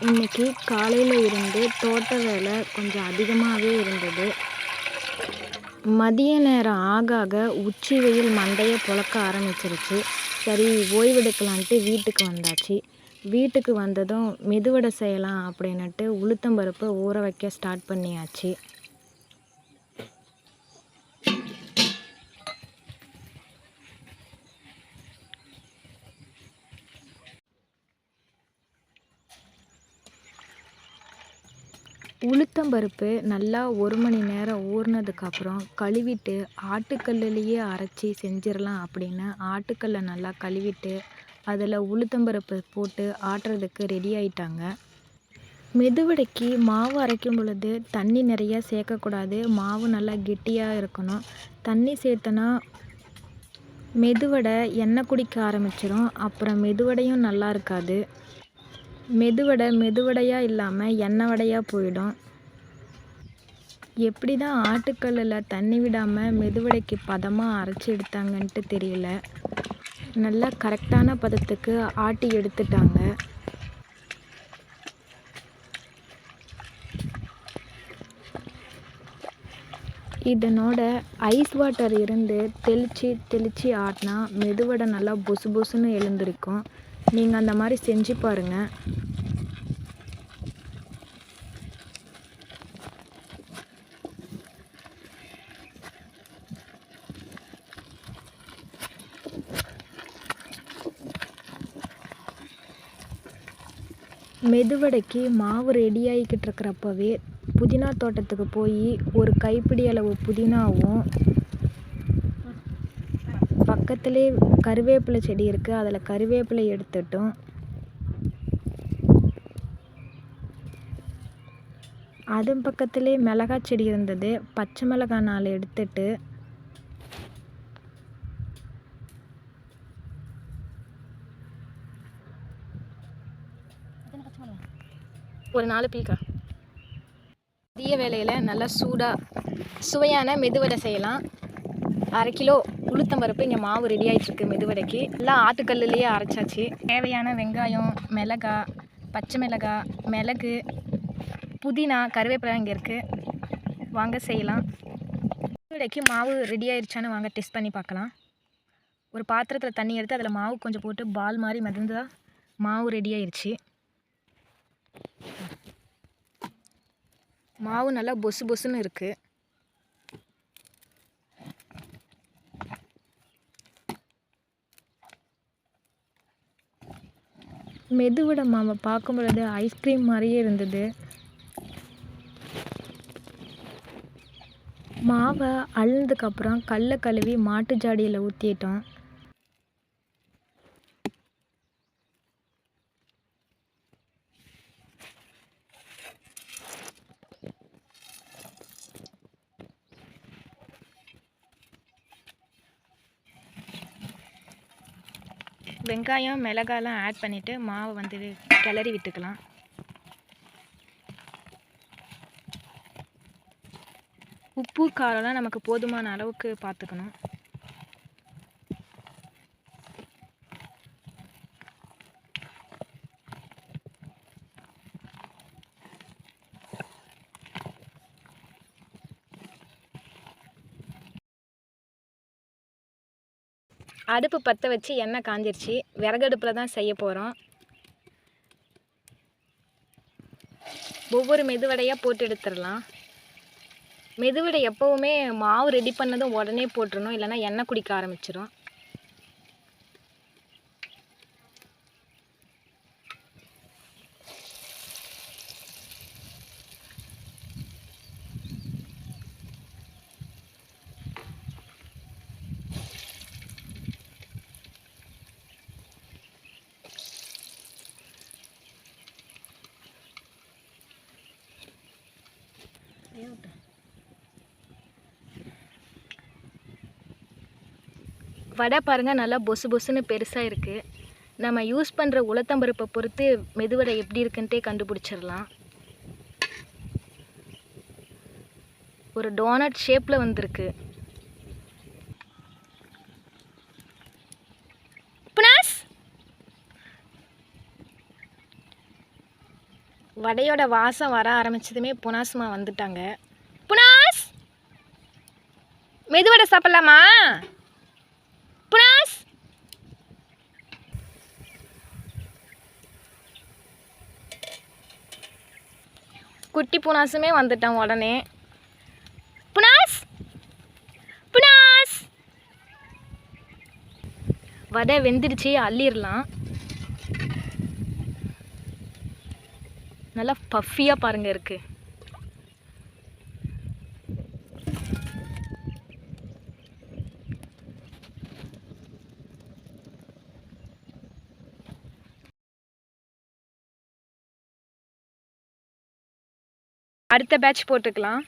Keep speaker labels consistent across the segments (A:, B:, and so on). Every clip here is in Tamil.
A: இன்னைக்கு காலையில் இருந்து தோட்ட வேலை கொஞ்சம் அதிகமாகவே இருந்தது. மதிய நேரம் ஆக ஆக உச்சி வெயில் மண்டையை புழக்க ஆரம்பிச்சிருச்சு. சரி ஓய்வெடுக்கலான்ட்டு வீட்டுக்கு வந்தாச்சு. வீட்டுக்கு வந்ததும் மெதுவடை செய்யலாம் அப்படின்னுட்டு உளுத்தம்பருப்பு ஊற வைக்க ஸ்டார்ட் பண்ணியாச்சு. உளுத்தம்பருப்பு நல்லா ஒரு மணி நேரம் ஊறினதுக்கப்புறம் கழுவிட்டு ஆட்டுக்கல்லுலேயே அரைச்சி செஞ்சிடலாம் அப்படின்னு ஆட்டுக்கல்லை நல்லா கழுவிட்டு அதில் உளுத்தம்பருப்பு போட்டு ஆட்டுறதுக்கு ரெடி ஆயிட்டாங்க. மெதுவடைக்கு மாவு அரைக்கும் பொழுது தண்ணி நிறையா சேர்க்கக்கூடாது. மாவு நல்லா கெட்டியாக இருக்கணும். தண்ணி சேர்த்தனா மெதுவடை எண்ணெய் குடிக்க ஆரம்பிச்சிடும் அப்புறம் மெதுவடையும் நல்லா இருக்காது. மெதுவடை மெதுவடையாக இல்லாமல் எண்ணெய் வடையாக போயிடும். எப்படி தான் ஆட்டுக்கல்லில் தண்ணி விடாமல் மெதுவடைக்கு பதமாக அரைச்சி எடுத்தாங்கன்ட்டு தெரியல. நல்லா கரெக்டான பதத்துக்கு ஆட்டி எடுத்துட்டாங்க. இதனோட ஐஸ் வாட்டர் இருந்து தெளித்து தெளித்து ஆட்டினா மெதுவடை நல்லா பொசு பொசுன்னு எழுந்திருக்கும். நீங்கள் அந்த மாதிரி செஞ்சு பாருங்கள் மெதுவடைக்கு மாவு ரெடி ஆகிக்கிட்டு இருக்கிறப்பவே புதினா தோட்டத்துக்கு போய் ஒரு கைப்பிடி அளவு புதினாவும் பக்கத்துலேயே கருவேப்பிலை செடி இருக்குது அதில் கருவேப்பிலை எடுத்துட்டோம். அது பக்கத்துலேயே மிளகாய் செடி இருந்தது. பச்சை மிளகாய் நாலு எடுத்துட்டு. ஒரு நாலு பீக்கா? மதிய வேலையில் நல்லா சூடாக சுவையான மெதுவடை செய்யலாம். அரை கிலோ உளுத்தம்பருப்பு இங்கே மாவு ரெடி ஆகிட்டுருக்கு மெதுவடைக்கு. எல்லாம் ஆட்டுக்கல்லுலேயே அரைச்சாச்சு. தேவையான வெங்காயம் மிளகா பச்சை மிளகா மிளகு புதினா கருவேப்பிலை இங்கே இருக்குது வாங்க செய்யலாம். மெதுவடைக்கு மாவு ரெடி ஆயிடுச்சான்னு வாங்க டெஸ்ட் பண்ணி பார்க்கலாம். ஒரு பாத்திரத்தில் தண்ணி எடுத்து அதில் மாவு கொஞ்சம் போட்டு பால் மாதிரி மிதந்தா மாவு ரெடி ஆயிடுச்சு மாவு நல்லா பொசு பொசுன்னு இருக்குது மெதுவடை மாவை பார்க்கும் பொழுது ஐஸ்கிரீம் மாதிரியே இருந்தது. மாவை அழுந்ததுக்கப்புறம் கல்லை கழுவி மாட்டு ஜாடியில் ஊற்றிட்டோம் வெங்காயம் மிளகாலாம் ஆட் பண்ணிவிட்டு மாவை வந்து கிளறி விட்டுக்கலாம். உப்பு காரம்லாம் நமக்கு போதுமான அளவுக்கு பார்த்துக்கணும். அடுப்பு பற்ற வச்சு எண்ணெய் காஞ்சிருச்சு. விறகடுப்பில் தான் செய்ய போகிறோம் ஒவ்வொரு மெதுவடையாக போட்டு எடுத்துடலாம். மெதுவடை எப்போவுமே மாவு ரெடி பண்ணதும் உடனே போட்டுருணும் இல்லைன்னா எண்ணெய் குடிக்க ஆரம்பிச்சிடும் வடை பாருங்கள் நல்லா பொசு பொசுன்னு பெருசாக இருக்குது நம்ம யூஸ் பண்ணுற உளுத்தம்பருப்பை பொறுத்து மெதுவடை எப்படி இருக்குன்ட்டே கண்டுபிடிச்சிடலாம். ஒரு டோனட் ஷேப்பில் வந்திருக்கு. புனாஸ்! வடையோட வாசம் வர ஆரம்பிச்சதுமே புனாஸ்மா வந்துட்டாங்க. புனாஸ்! மெதுவடை சாப்பிட்லாமா புனாஸ் குட்டி புனாசுமே வந்துட்டான் உடனே. புனாஸ்! புனாஸ்! வடை வெந்துடுச்சு அள்ளிடலாம். நல்லா பஃபியாக பாருங்கள் இருக்குது அடுத்த பேட்ச் போட்டுக்கலாம்.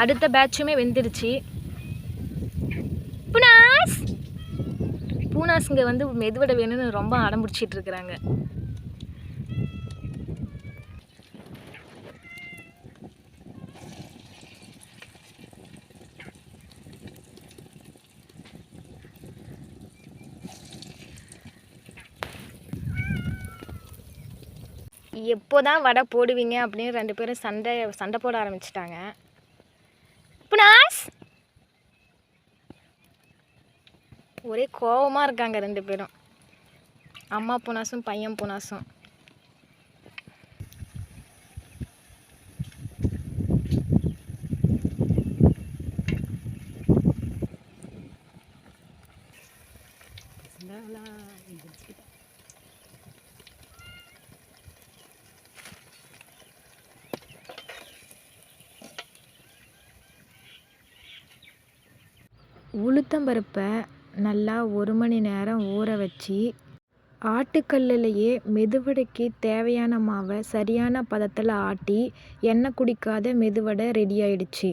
A: அடுத்த பேட்சுமே வெந்துருச்சு புனாஸ் பூனாஸுங்க வந்து மெதுவடை வேணும்னு ரொம்ப அடம் பிடிச்சிட்டு இருக்கிறாங்க எப்போதான் வடை போடுவீங்க அப்படின்னு ரெண்டு பேரும் சண்டை சண்டை போட ஆரம்பிச்சிட்டாங்க. புனாஸ்! ஒரே கோவமாக இருக்காங்க ரெண்டு பேரும். அம்மா புனாசும் பையன் புனாசும். உளுத்தம்பருப்பை நல்லா ஒரு மணி நேரம் ஊற வச்சு ஆட்டுக்கல்லுலையே மெதுவடைக்கு தேவையான மாவை சரியான பதத்தில் ஆட்டி எண்ணெய் குடிக்காத மெதுவடை ரெடி ஆயிடுச்சு.